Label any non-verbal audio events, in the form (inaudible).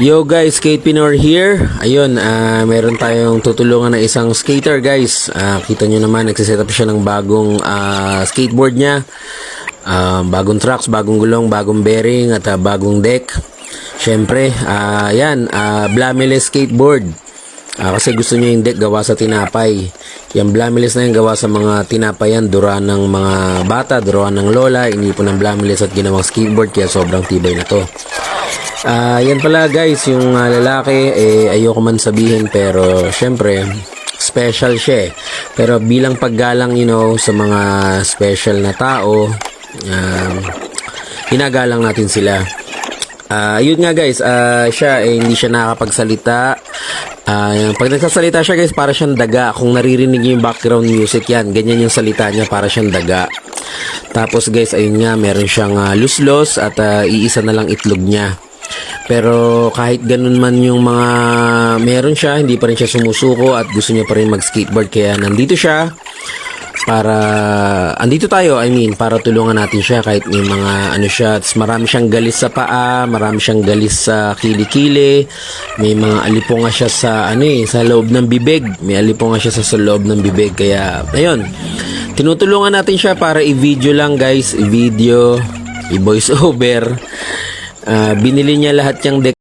Yo guys, Skatepreneur here. Ayun, ah, meron tayong tutulungan ng isang skater guys. Ah, kita nyo naman, nagsiset up siya ng bagong ah, skateboard niya. Ah, bagong tracks, bagong gulong, bagong bearing at ah, bagong deck. Siyempre, ah, yan, ah, Blamiless skateboard. Ah, kasi gusto niya yung deck gawa sa tinapay. Yung Blamiless na yung gawa sa mga tinapay yan, duran ng mga bata, duran ng lola, inipon ng Blamiless at ginawang skateboard kaya sobrang tibay na to. Ah, yan pala guys, yung ah, lalaki eh ayoko man sabihin pero syempre special siya. eh. Pero bilang paggalang you know sa mga special na tao, um, hinagalang natin sila. Ah, yun nga guys, ah, siya eh, hindi siya nakakapagsalita. Yung- pag nagsasalita siya guys, para siyang daga. Kung naririnig niyo yung background music yan, ganyan yung salita niya, para siyang daga. Tapos guys, ayun nga, meron siyang ah, luslos at ah, iisa na lang itlog niya. Pero kahit ganun man yung mga meron siya, hindi pa rin siya sumusuko at gusto niya pa rin mag-skateboard. Kaya nandito siya para andito tayo I mean para tulungan natin siya kahit may mga ano siya. Tas marami siyang galis sa paa marami siyang galis sa kilikili. May mga alipunga siya sa ano eh sa loob ng bibig. May alipunga siya sa, sa loob ng bibig. Kaya ayun. Tinutulungan natin siya para i-video lang guys. I-video i-voice (laughs) over Ah, binili niya lahat yung deck